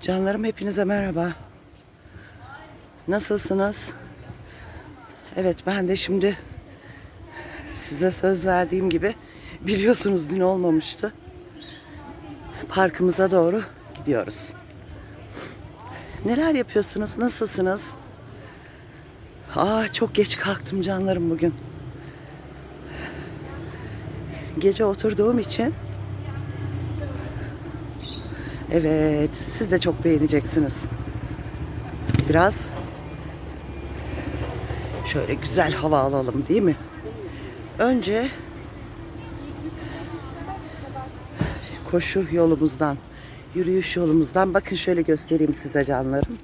Canlarım hepinize merhaba. Nasılsınız? Evet ben de şimdi size söz verdiğim gibi biliyorsunuz dün olmamıştı. Parkımıza doğru gidiyoruz. Neler yapıyorsunuz? Nasılsınız? Aa çok geç kalktım canlarım bugün. Gece oturduğum için Evet, siz de çok beğeneceksiniz. Biraz şöyle güzel hava alalım değil mi? Önce koşu yolumuzdan, yürüyüş yolumuzdan bakın şöyle göstereyim size canlarım.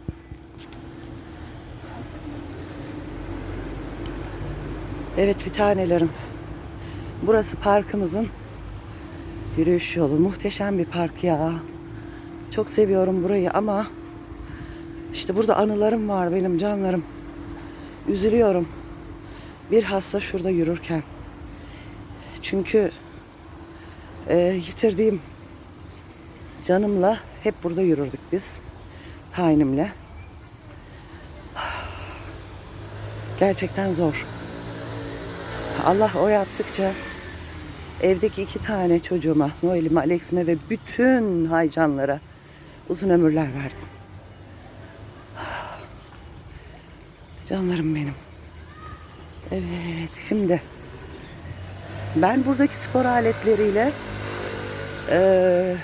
Evet bir tanelerim. Burası parkımızın yürüyüş yolu. Muhteşem bir park ya. Çok seviyorum burayı ama işte burada anılarım var benim canlarım. Üzülüyorum. Bir hasta şurada yürürken. Çünkü e, yitirdiğim canımla hep burada yürürdük biz. Tayinimle. Gerçekten zor. Allah o yaptıkça evdeki iki tane çocuğuma, Noel'ime, Alex'ime ve bütün haycanlara uzun ömürler versin. Canlarım benim. Evet şimdi ben buradaki spor aletleriyle eee,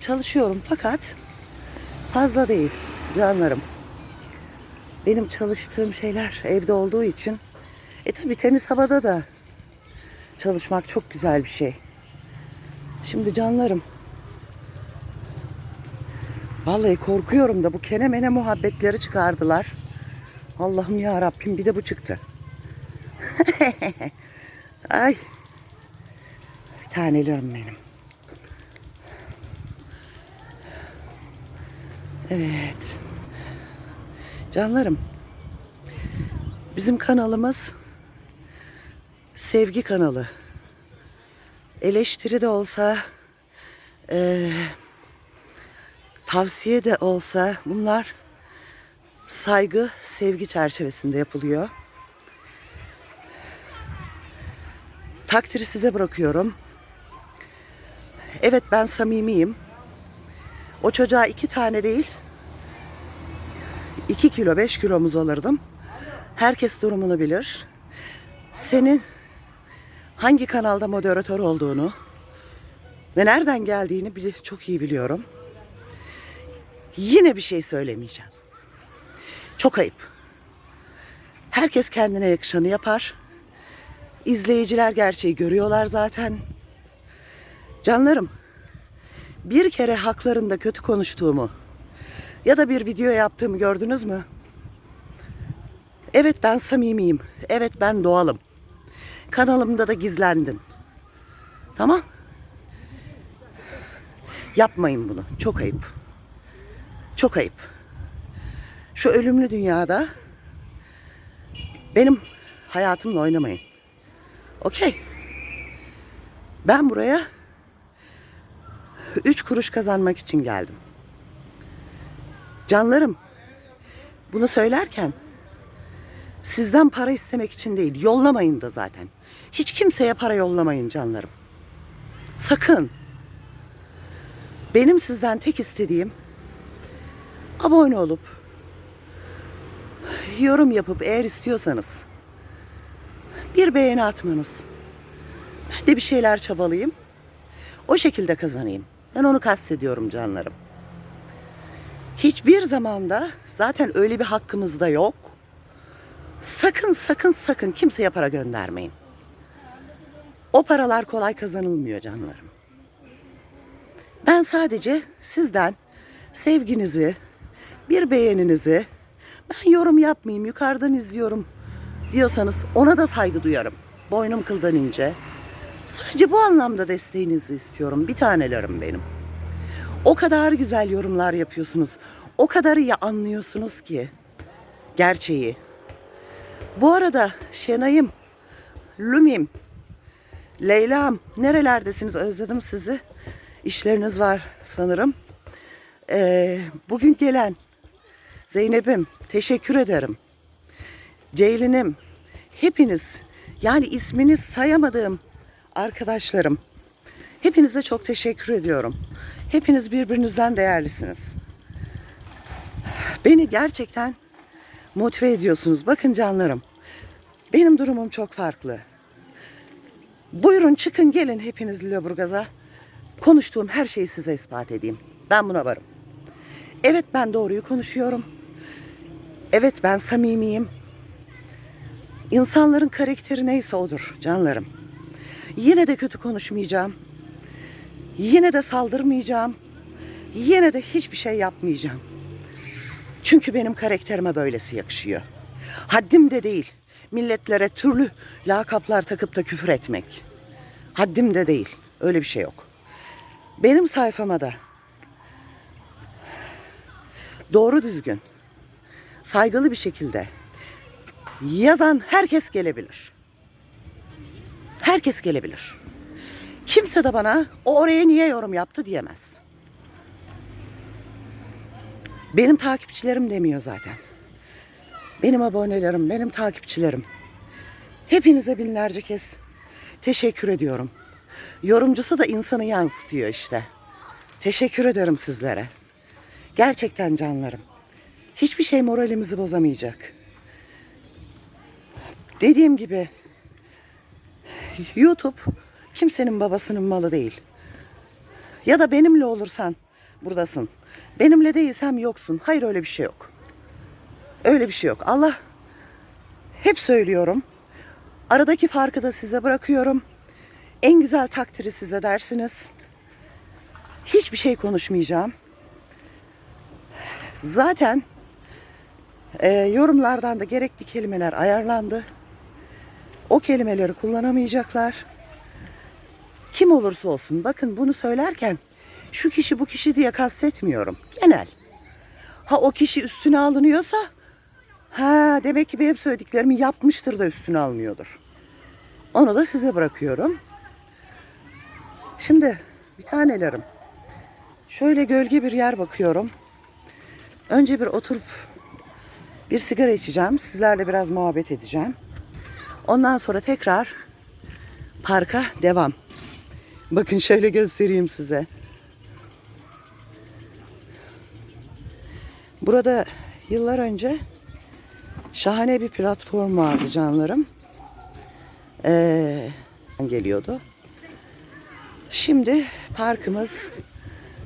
çalışıyorum fakat fazla değil canlarım. Benim çalıştığım şeyler evde olduğu için e tabi temiz havada da çalışmak çok güzel bir şey. Şimdi canlarım Vallahi korkuyorum da bu kene mene muhabbetleri çıkardılar. Allah'ım ya Rabbim bir de bu çıktı. Ay. Bir tanelerim benim. Evet. Canlarım. Bizim kanalımız sevgi kanalı. Eleştiri de olsa eee tavsiye de olsa bunlar saygı, sevgi çerçevesinde yapılıyor. Takdiri size bırakıyorum. Evet ben samimiyim. O çocuğa iki tane değil, iki kilo, beş kilomuz alırdım. Herkes durumunu bilir. Senin hangi kanalda moderatör olduğunu ve nereden geldiğini çok iyi biliyorum. Yine bir şey söylemeyeceğim. Çok ayıp. Herkes kendine yakışanı yapar. İzleyiciler gerçeği görüyorlar zaten. Canlarım, bir kere haklarında kötü konuştuğumu ya da bir video yaptığımı gördünüz mü? Evet ben samimiyim. Evet ben doğalım. Kanalımda da gizlendin. Tamam? Yapmayın bunu. Çok ayıp. Çok ayıp. Şu ölümlü dünyada benim hayatımla oynamayın. Okey. Ben buraya üç kuruş kazanmak için geldim. Canlarım, bunu söylerken sizden para istemek için değil, yollamayın da zaten. Hiç kimseye para yollamayın canlarım. Sakın. Benim sizden tek istediğim abone olup yorum yapıp eğer istiyorsanız bir beğeni atmanız. Ben de bir şeyler çabalayayım. O şekilde kazanayım. Ben onu kastediyorum canlarım. Hiçbir zamanda zaten öyle bir hakkımız da yok. Sakın sakın sakın kimseye para göndermeyin. O paralar kolay kazanılmıyor canlarım. Ben sadece sizden sevginizi, bir beğeninizi, ben yorum yapmayayım, yukarıdan izliyorum diyorsanız ona da saygı duyarım. Boynum kıldan ince. Sadece bu anlamda desteğinizi istiyorum. Bir tanelerim benim. O kadar güzel yorumlar yapıyorsunuz. O kadar iyi anlıyorsunuz ki gerçeği. Bu arada Şenay'ım, Lumim, Leyla'm nerelerdesiniz özledim sizi. İşleriniz var sanırım. Ee, bugün gelen Zeynep'im teşekkür ederim. Ceylin'im hepiniz yani ismini sayamadığım arkadaşlarım hepinize çok teşekkür ediyorum. Hepiniz birbirinizden değerlisiniz. Beni gerçekten motive ediyorsunuz. Bakın canlarım. Benim durumum çok farklı. Buyurun çıkın gelin hepiniz Lüleburgaz'a. Konuştuğum her şeyi size ispat edeyim. Ben buna varım. Evet ben doğruyu konuşuyorum. Evet ben samimiyim. İnsanların karakteri neyse odur canlarım. Yine de kötü konuşmayacağım. Yine de saldırmayacağım. Yine de hiçbir şey yapmayacağım. Çünkü benim karakterime böylesi yakışıyor. Haddim de değil. Milletlere türlü lakaplar takıp da küfür etmek. Haddim de değil. Öyle bir şey yok. Benim sayfama da doğru düzgün, saygılı bir şekilde yazan herkes gelebilir. Herkes gelebilir. Kimse de bana o oraya niye yorum yaptı diyemez. Benim takipçilerim demiyor zaten. Benim abonelerim, benim takipçilerim. Hepinize binlerce kez teşekkür ediyorum. Yorumcusu da insanı yansıtıyor işte. Teşekkür ederim sizlere. Gerçekten canlarım. Hiçbir şey moralimizi bozamayacak. Dediğim gibi YouTube kimsenin babasının malı değil. Ya da benimle olursan buradasın. Benimle değilsem yoksun. Hayır öyle bir şey yok. Öyle bir şey yok. Allah hep söylüyorum. Aradaki farkı da size bırakıyorum. En güzel takdiri size dersiniz. Hiçbir şey konuşmayacağım. Zaten e, yorumlardan da gerekli kelimeler ayarlandı. O kelimeleri kullanamayacaklar. Kim olursa olsun bakın bunu söylerken şu kişi bu kişi diye kastetmiyorum. Genel. Ha o kişi üstüne alınıyorsa ha demek ki benim söylediklerimi yapmıştır da üstüne alınıyordur. Onu da size bırakıyorum. Şimdi bir tanelerim. Şöyle gölge bir yer bakıyorum. Önce bir oturup bir sigara içeceğim. Sizlerle biraz muhabbet edeceğim. Ondan sonra tekrar parka devam. Bakın şöyle göstereyim size. Burada yıllar önce şahane bir platform vardı canlarım. Ee, geliyordu. Şimdi parkımız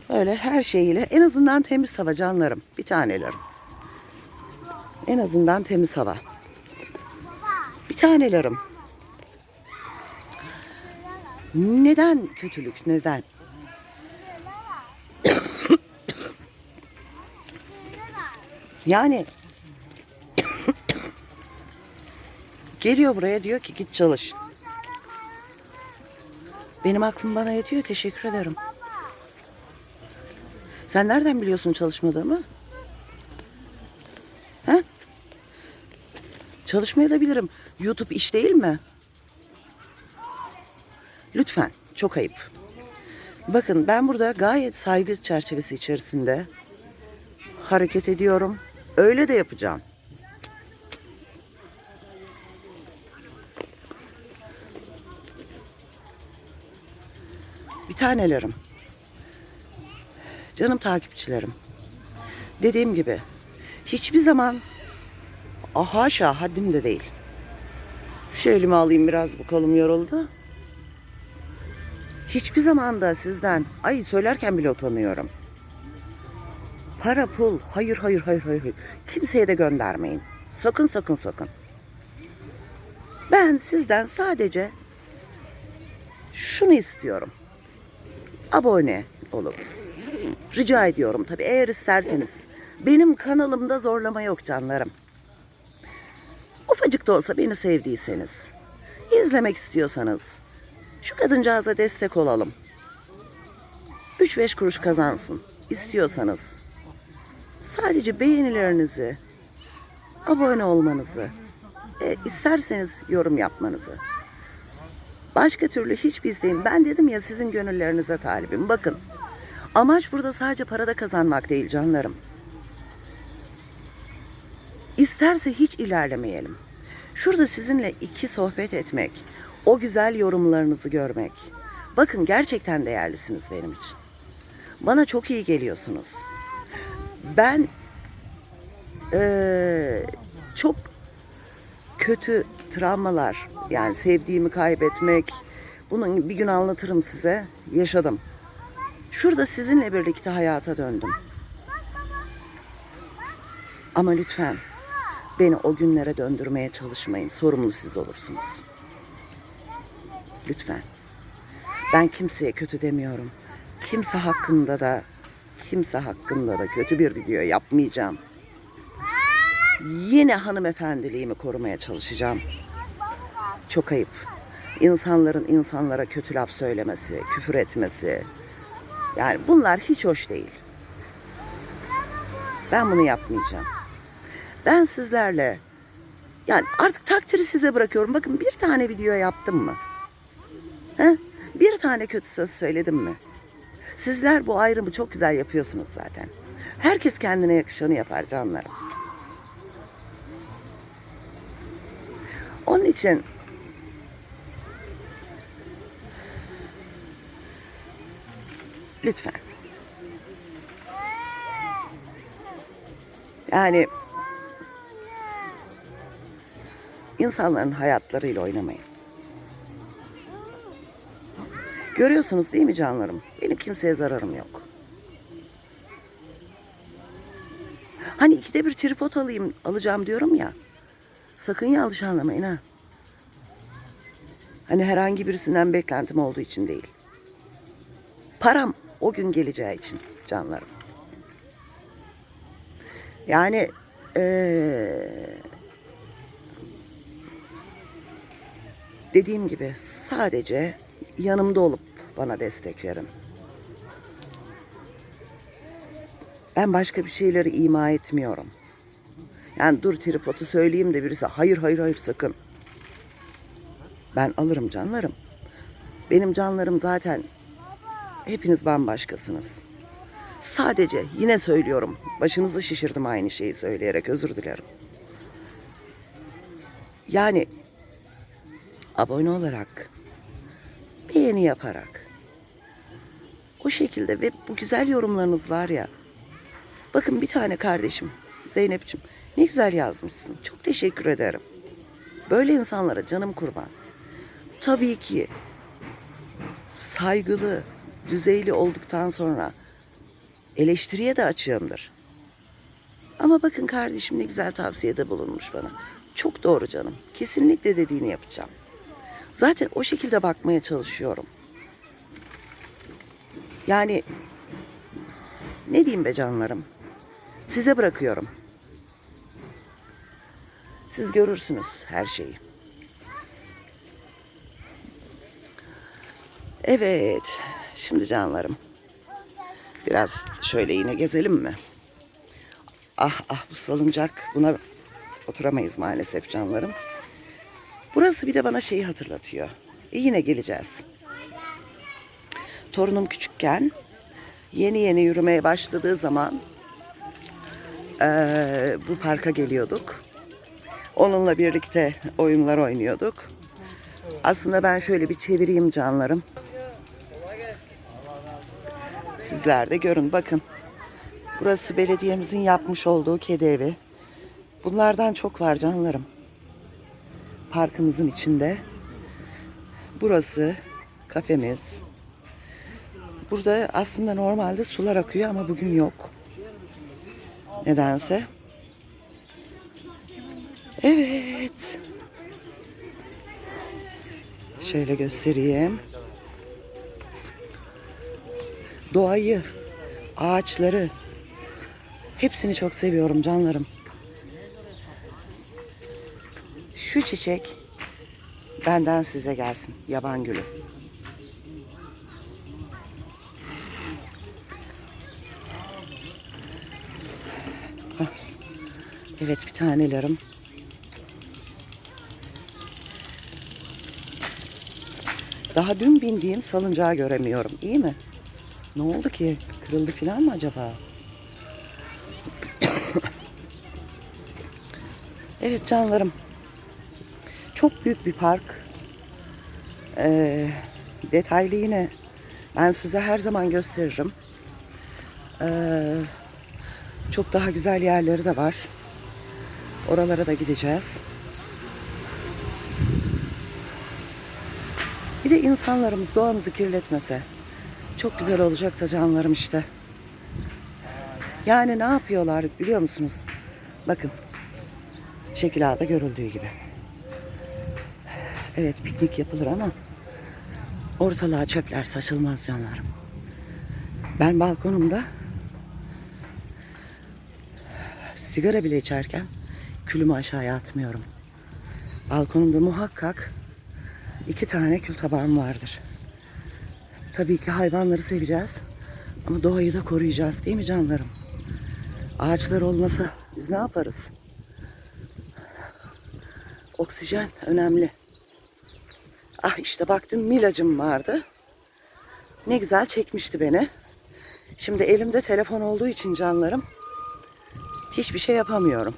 öyle her şeyiyle en azından temiz hava canlarım. Bir tanelerim. En azından temiz hava. Bir tanelerim. Neden kötülük? Neden? Yani geliyor buraya diyor ki git çalış. Benim aklım bana yetiyor. Teşekkür ederim. Sen nereden biliyorsun çalışmadığımı? Çalışmaya da bilirim. YouTube iş değil mi? Lütfen. Çok ayıp. Bakın ben burada gayet saygı çerçevesi içerisinde hareket ediyorum. Öyle de yapacağım. Bir tanelerim. Canım takipçilerim. Dediğim gibi hiçbir zaman ah, haşa haddim de değil. Şu elimi alayım biraz bu kolum yoruldu. Hiçbir zaman da sizden ay söylerken bile utanıyorum. Para pul hayır hayır hayır hayır. hayır. Kimseye de göndermeyin. Sakın sakın sakın. Ben sizden sadece şunu istiyorum. Abone olup rica ediyorum tabii eğer isterseniz. Benim kanalımda zorlama yok canlarım. Ufacık da olsa beni sevdiyseniz, izlemek istiyorsanız şu kadıncağıza destek olalım. 3-5 kuruş kazansın istiyorsanız sadece beğenilerinizi, abone olmanızı, e, isterseniz yorum yapmanızı. Başka türlü hiçbir isteğim. Ben dedim ya sizin gönüllerinize talibim. Bakın Amaç burada sadece parada kazanmak değil canlarım. İsterse hiç ilerlemeyelim. Şurada sizinle iki sohbet etmek, o güzel yorumlarınızı görmek. Bakın gerçekten değerlisiniz benim için. Bana çok iyi geliyorsunuz. Ben eee, çok kötü travmalar yani sevdiğimi kaybetmek bunun bir gün anlatırım size yaşadım. Şurada sizinle birlikte hayata döndüm. Ama lütfen beni o günlere döndürmeye çalışmayın. Sorumlu siz olursunuz. Lütfen. Ben kimseye kötü demiyorum. Kimse hakkında da kimse hakkında da kötü bir video yapmayacağım. Yine hanımefendiliğimi korumaya çalışacağım. Çok ayıp. İnsanların insanlara kötü laf söylemesi, küfür etmesi. Yani bunlar hiç hoş değil. Ben bunu yapmayacağım. Ben sizlerle yani artık takdiri size bırakıyorum. Bakın bir tane video yaptım mı? He? Bir tane kötü söz söyledim mi? Sizler bu ayrımı çok güzel yapıyorsunuz zaten. Herkes kendine yakışanı yapar canlarım. Onun için lütfen yani insanların hayatlarıyla oynamayın. Görüyorsunuz değil mi canlarım? Benim kimseye zararım yok. Hani ikide bir tripod alayım, alacağım diyorum ya. Sakın yanlış anlamayın ha. Hani herhangi birisinden beklentim olduğu için değil. Param o gün geleceği için canlarım. Yani eee, dediğim gibi sadece yanımda olup bana destek verin. Ben başka bir şeyleri ima etmiyorum. Yani dur tripodu söyleyeyim de birisi hayır hayır hayır sakın. Ben alırım canlarım. Benim canlarım zaten hepiniz bambaşkasınız. Sadece yine söylüyorum. Başınızı şişirdim aynı şeyi söyleyerek özür dilerim. Yani abone olarak beğeni yaparak. O şekilde ve bu güzel yorumlarınız var ya. Bakın bir tane kardeşim Zeynep'ciğim ne güzel yazmışsın. Çok teşekkür ederim. Böyle insanlara canım kurban. Tabii ki saygılı düzeyli olduktan sonra eleştiriye de açığımdır. Ama bakın kardeşim ne güzel tavsiyede bulunmuş bana. Çok doğru canım. Kesinlikle dediğini yapacağım Zaten o şekilde bakmaya çalışıyorum. Yani ne diyeyim be canlarım? Size bırakıyorum. Siz görürsünüz her şeyi. Evet. Şimdi canlarım. Biraz şöyle yine gezelim mi? Ah ah bu salıncak. Buna oturamayız maalesef canlarım. Burası bir de bana şeyi hatırlatıyor. E yine geleceğiz. Torunum küçükken yeni yeni yürümeye başladığı zaman eee, bu parka geliyorduk. Onunla birlikte oyunlar oynuyorduk. Aslında ben şöyle bir çevireyim canlarım. Sizler de görün bakın. Burası belediyemizin yapmış olduğu kedi evi. Bunlardan çok var canlarım parkımızın içinde. Burası kafemiz. Burada aslında normalde sular akıyor ama bugün yok. Nedense. Evet. Şöyle göstereyim. Doğayı, ağaçları hepsini çok seviyorum canlarım. Şu çiçek benden size gelsin. Yaban gülü. Evet bir tanelerim. Daha dün bindiğim salıncağı göremiyorum. İyi mi? Ne oldu ki? Kırıldı falan mı acaba? evet canlarım. Çok büyük bir park. Ee, detaylı yine ben size her zaman gösteririm. Ee, çok daha güzel yerleri de var. Oralara da gideceğiz. Bir de insanlarımız doğamızı kirletmese çok güzel olacak da canlarım işte. Yani ne yapıyorlar biliyor musunuz? Bakın. Şekil A'da görüldüğü gibi. Evet piknik yapılır ama ortalığa çöpler saçılmaz canlarım. Ben balkonumda sigara bile içerken külümü aşağıya atmıyorum. Balkonumda muhakkak iki tane kül tabağım vardır. Tabii ki hayvanları seveceğiz ama doğayı da koruyacağız değil mi canlarım? Ağaçlar olmasa biz ne yaparız? Oksijen önemli. Ah işte baktım Milacım vardı. Ne güzel çekmişti beni. Şimdi elimde telefon olduğu için canlarım hiçbir şey yapamıyorum.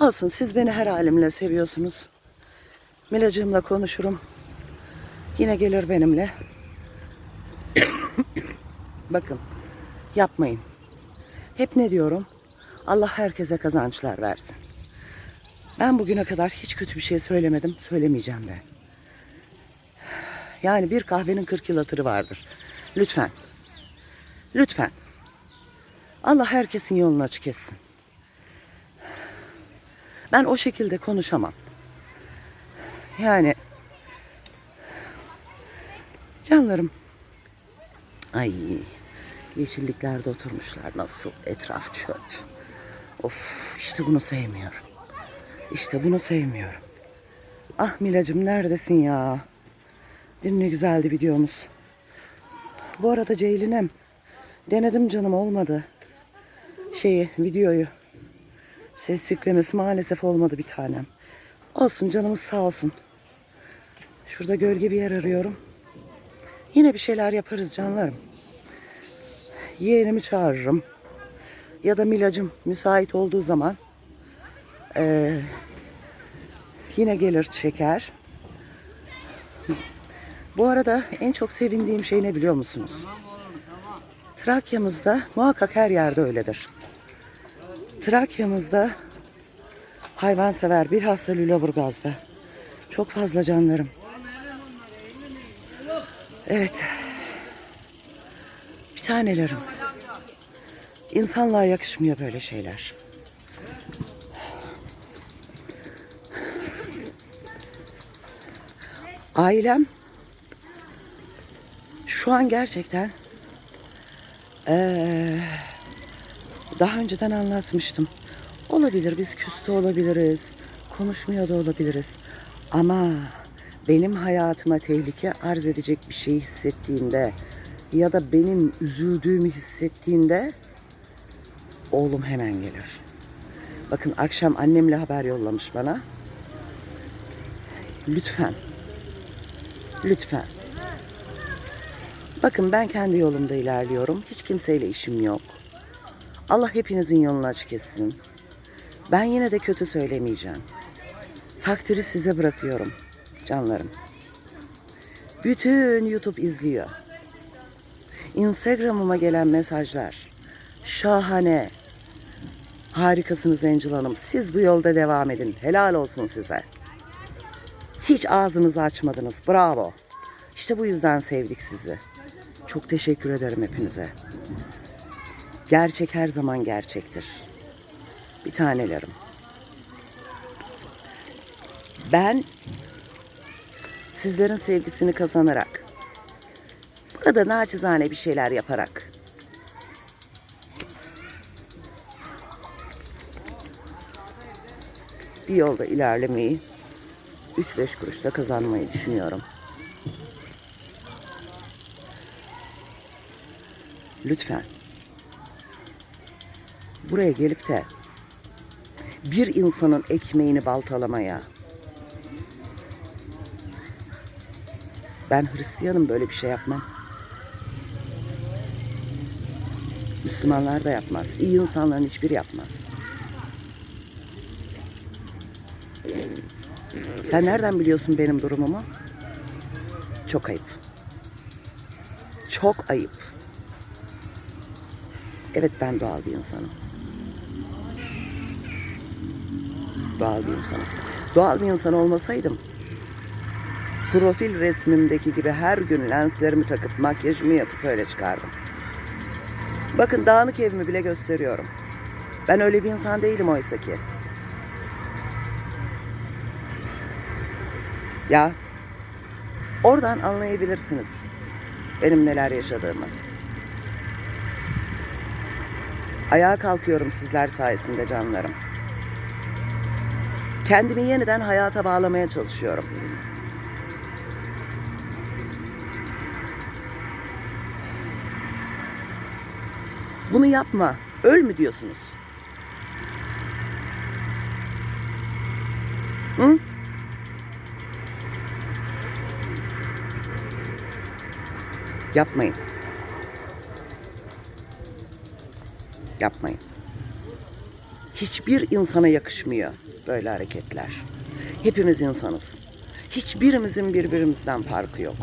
Olsun siz beni her halimle seviyorsunuz. Milacığımla konuşurum. Yine gelir benimle. Bakın yapmayın. Hep ne diyorum? Allah herkese kazançlar versin. Ben bugüne kadar hiç kötü bir şey söylemedim, söylemeyeceğim de. Yani bir kahvenin 40 yıl hatırı vardır. Lütfen. Lütfen. Allah herkesin yolunu açık etsin. Ben o şekilde konuşamam. Yani canlarım ay yeşilliklerde oturmuşlar nasıl etraf çöp. Of işte bunu sevmiyorum. İşte bunu sevmiyorum. Ah Milacım neredesin ya? Dün ne güzeldi videomuz. Bu arada Ceylin'im denedim canım olmadı. Şeyi videoyu. Ses yüklemesi maalesef olmadı bir tanem. Olsun canımız sağ olsun. Şurada gölge bir yer arıyorum. Yine bir şeyler yaparız canlarım. Yeğenimi çağırırım. Ya da Milacım müsait olduğu zaman eee, yine gelir şeker. Bu arada en çok sevindiğim şey ne biliyor musunuz? Trakya'mızda muhakkak her yerde öyledir. Trakya'mızda hayvansever bilhassa Lüleburgaz'da çok fazla canlarım. Evet. Bir tanelerim. İnsanlığa yakışmıyor böyle şeyler. Ailem şu an gerçekten eee, daha önceden anlatmıştım. Olabilir biz küstü olabiliriz. Konuşmuyor da olabiliriz. Ama benim hayatıma tehlike arz edecek bir şey hissettiğinde ya da benim üzüldüğümü hissettiğinde oğlum hemen gelir. Bakın akşam annemle haber yollamış bana. Lütfen. Lütfen. Bakın ben kendi yolumda ilerliyorum. Hiç kimseyle işim yok. Allah hepinizin yolunu açık etsin. Ben yine de kötü söylemeyeceğim. Takdiri size bırakıyorum canlarım. Bütün YouTube izliyor. Instagram'ıma gelen mesajlar şahane. Harikasınız Angel Hanım. Siz bu yolda devam edin. Helal olsun size. Hiç ağzınızı açmadınız. Bravo. İşte bu yüzden sevdik sizi. Çok teşekkür ederim hepinize. Gerçek her zaman gerçektir. Bir tanelerim. Ben sizlerin sevgisini kazanarak bu kadar naçizane bir şeyler yaparak bir yolda ilerlemeyi 3-5 kuruşla kazanmayı düşünüyorum. Lütfen buraya gelip de bir insanın ekmeğini baltalamaya ben Hristiyanım böyle bir şey yapmam. Müslümanlar da yapmaz. İyi insanların hiçbiri yapmaz. Sen nereden biliyorsun benim durumumu? Çok ayıp. Çok ayıp. Evet ben doğal bir insanım. Doğal bir insanım. Doğal bir insan olmasaydım profil resmimdeki gibi her gün lenslerimi takıp makyajımı yapıp öyle çıkardım. Bakın dağınık evimi bile gösteriyorum. Ben öyle bir insan değilim oysa ki. Ya oradan anlayabilirsiniz benim neler yaşadığımı. Ayağa kalkıyorum sizler sayesinde canlarım. Kendimi yeniden hayata bağlamaya çalışıyorum. Bunu yapma. Öl mü diyorsunuz? Hı? Yapmayın. Yapmayın. Hiçbir insana yakışmıyor böyle hareketler. Hepimiz insanız. Hiçbirimizin birbirimizden farkı yok.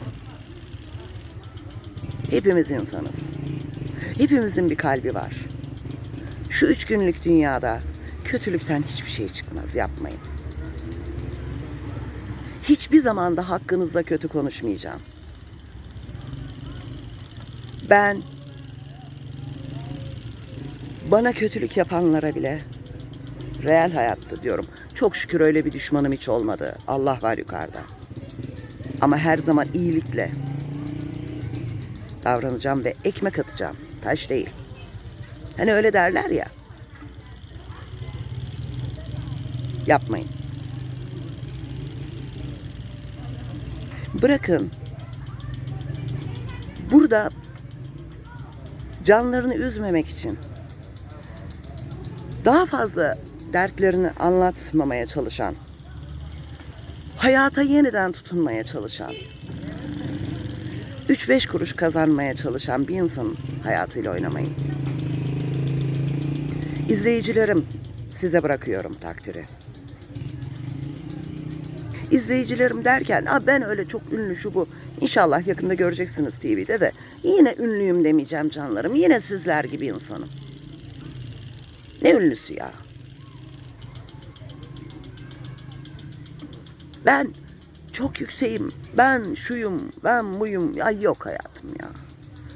Hepimiz insanız. Hepimizin bir kalbi var. Şu üç günlük dünyada kötülükten hiçbir şey çıkmaz. Yapmayın. Hiçbir zamanda hakkınızda kötü konuşmayacağım. Ben bana kötülük yapanlara bile real hayatta diyorum. Çok şükür öyle bir düşmanım hiç olmadı. Allah var yukarıda. Ama her zaman iyilikle davranacağım ve ekmek atacağım. Taş değil. Hani öyle derler ya. Yapmayın. Bırakın. Burada canlarını üzmemek için daha fazla dertlerini anlatmamaya çalışan, hayata yeniden tutunmaya çalışan, 3-5 kuruş kazanmaya çalışan bir insanın hayatıyla oynamayın. İzleyicilerim size bırakıyorum takdiri. İzleyicilerim derken Aa, ben öyle çok ünlü şu bu. İnşallah yakında göreceksiniz TV'de de. Yine ünlüyüm demeyeceğim canlarım. Yine sizler gibi insanım. Ne ünlüsü ya? Ben çok yükseğim. Ben şuyum, ben buyum. Ya yok hayatım ya.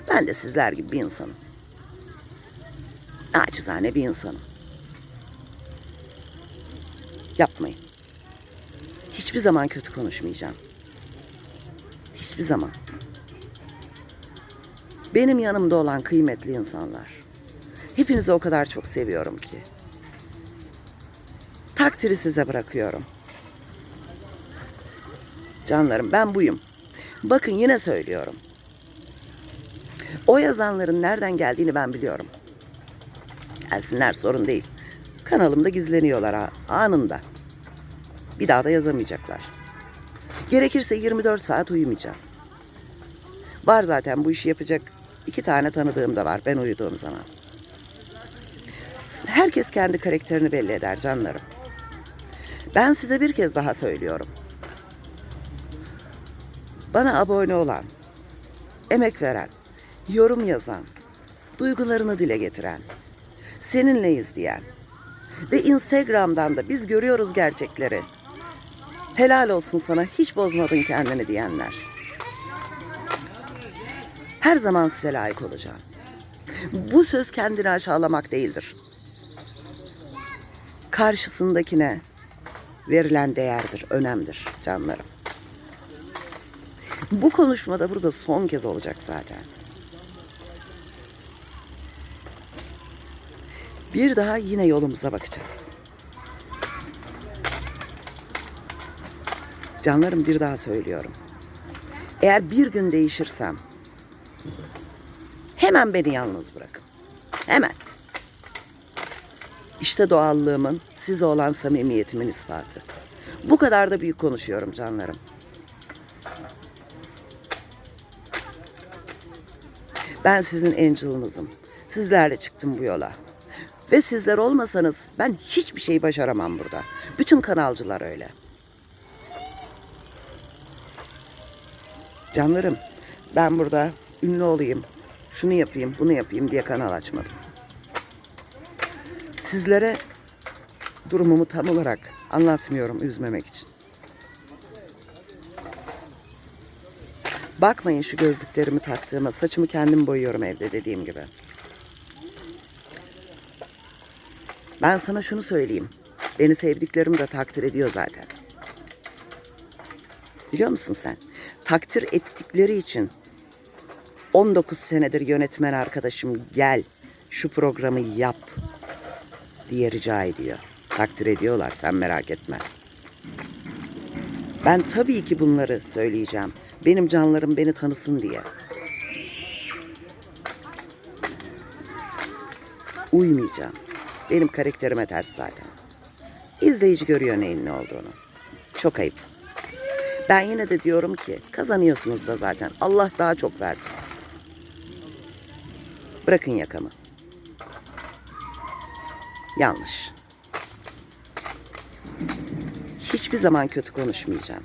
Ben de sizler gibi bir insanım. Naçizane bir insanım. Yapmayın. Hiçbir zaman kötü konuşmayacağım. Hiçbir zaman. Benim yanımda olan kıymetli insanlar. Hepinizi o kadar çok seviyorum ki. Takdiri size bırakıyorum. Canlarım ben buyum. Bakın yine söylüyorum. O yazanların nereden geldiğini ben biliyorum. Gelsinler sorun değil. Kanalımda gizleniyorlar ha, anında. Bir daha da yazamayacaklar. Gerekirse 24 saat uyumayacağım. Var zaten bu işi yapacak iki tane tanıdığım da var ben uyuduğum zaman. Herkes kendi karakterini belli eder canlarım. Ben size bir kez daha söylüyorum. Bana abone olan, emek veren, yorum yazan, duygularını dile getiren, seninle izleyen ve Instagram'dan da biz görüyoruz gerçekleri. Helal olsun sana hiç bozmadın kendini diyenler. Her zaman size layık olacağım. Bu söz kendini aşağılamak değildir. Karşısındakine verilen değerdir, önemdir canlarım. Bu konuşmada burada son kez olacak zaten. Bir daha yine yolumuza bakacağız. Canlarım bir daha söylüyorum. Eğer bir gün değişirsem hemen beni yalnız bırakın. Hemen. İşte doğallığımın size olan samimiyetimin ispatı. Bu kadar da büyük konuşuyorum canlarım. Ben sizin angel'ınızım. Sizlerle çıktım bu yola. Ve sizler olmasanız ben hiçbir şey başaramam burada. Bütün kanalcılar öyle. Canlarım, ben burada ünlü olayım, şunu yapayım, bunu yapayım diye kanal açmadım. Sizlere durumumu tam olarak anlatmıyorum üzmemek için. Bakmayın şu gözlüklerimi taktığıma, saçımı kendim boyuyorum evde dediğim gibi. Ben sana şunu söyleyeyim. Beni sevdiklerim de takdir ediyor zaten. Biliyor musun sen? Takdir ettikleri için 19 senedir yönetmen arkadaşım gel şu programı yap diye rica ediyor. Takdir ediyorlar sen merak etme. Ben tabii ki bunları söyleyeceğim. Benim canlarım beni tanısın diye. Uymayacağım. Benim karakterime ters zaten. İzleyici görüyor neyin ne olduğunu. Çok ayıp. Ben yine de diyorum ki kazanıyorsunuz da zaten. Allah daha çok versin. Bırakın yakamı. Yanlış. Hiçbir zaman kötü konuşmayacağım.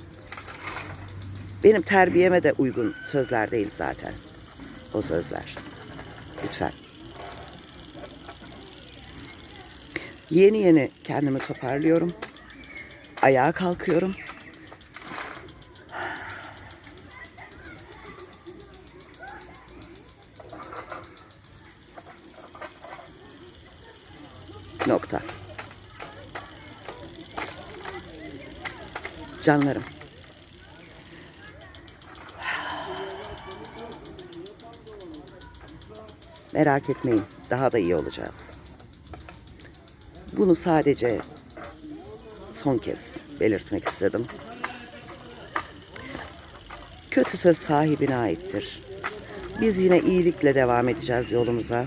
Benim terbiyeme de uygun sözler değil zaten. O sözler. Lütfen. Yeni yeni kendimi toparlıyorum. Ayağa kalkıyorum. Canlarım. Merak etmeyin. Daha da iyi olacağız. Bunu sadece son kez belirtmek istedim. Kötü söz sahibine aittir. Biz yine iyilikle devam edeceğiz yolumuza.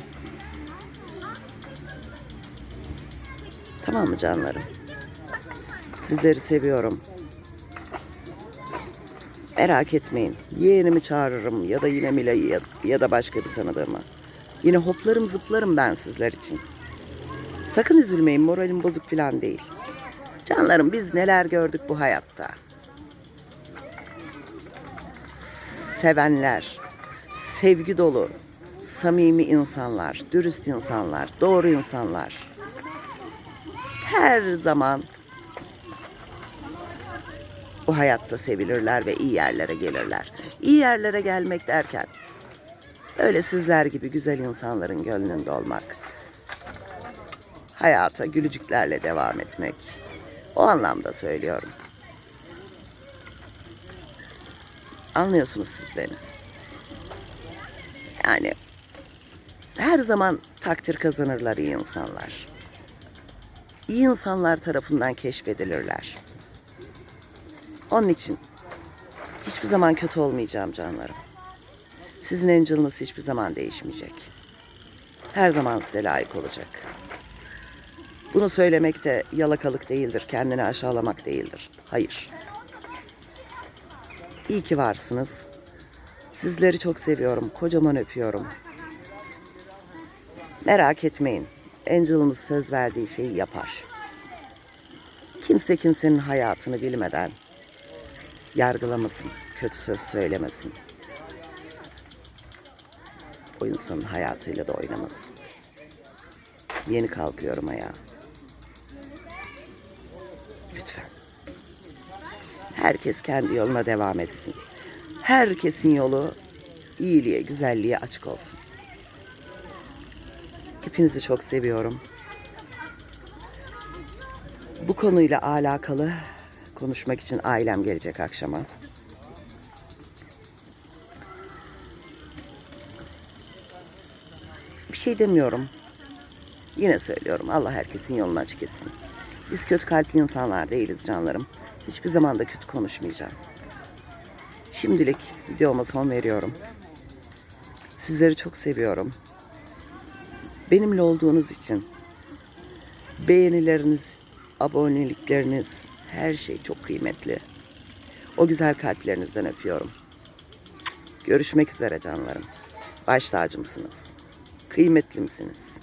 Tamam mı canlarım? Sizleri seviyorum. Merak etmeyin. Yeğenimi çağırırım ya da yine Mila'yı ya, ya da başka bir tanıdığımı. Yine hoplarım zıplarım ben sizler için. Sakın üzülmeyin moralim bozuk falan değil. Canlarım biz neler gördük bu hayatta. Sevenler, sevgi dolu, samimi insanlar, dürüst insanlar, doğru insanlar. Her zaman bu hayatta sevilirler ve iyi yerlere gelirler. İyi yerlere gelmek derken öyle sizler gibi güzel insanların gönlünde olmak. Hayata gülücüklerle devam etmek. O anlamda söylüyorum. Anlıyorsunuz siz beni. Yani her zaman takdir kazanırlar iyi insanlar. İyi insanlar tarafından keşfedilirler. Onun için hiçbir zaman kötü olmayacağım canlarım. Sizin angel'ınız hiçbir zaman değişmeyecek. Her zaman size layık olacak. Bunu söylemek de yalakalık değildir, kendini aşağılamak değildir. Hayır. İyi ki varsınız. Sizleri çok seviyorum, kocaman öpüyorum. Merak etmeyin, Angel'ımız söz verdiği şeyi yapar. Kimse kimsenin hayatını bilmeden yargılamasın, kötü söz söylemesin. O insanın hayatıyla da oynamasın. Yeni kalkıyorum ayağa. Lütfen. Herkes kendi yoluna devam etsin. Herkesin yolu iyiliğe, güzelliğe açık olsun. Hepinizi çok seviyorum. Bu konuyla alakalı konuşmak için ailem gelecek akşama. Bir şey demiyorum. Yine söylüyorum. Allah herkesin yolunu açık etsin. Biz kötü kalpli insanlar değiliz canlarım. Hiçbir zaman da kötü konuşmayacağım. Şimdilik videoma son veriyorum. Sizleri çok seviyorum. Benimle olduğunuz için beğenileriniz, abonelikleriniz, her şey çok kıymetli. O güzel kalplerinizden öpüyorum. Görüşmek üzere canlarım. Baş tacımsınız. Kıymetli misiniz?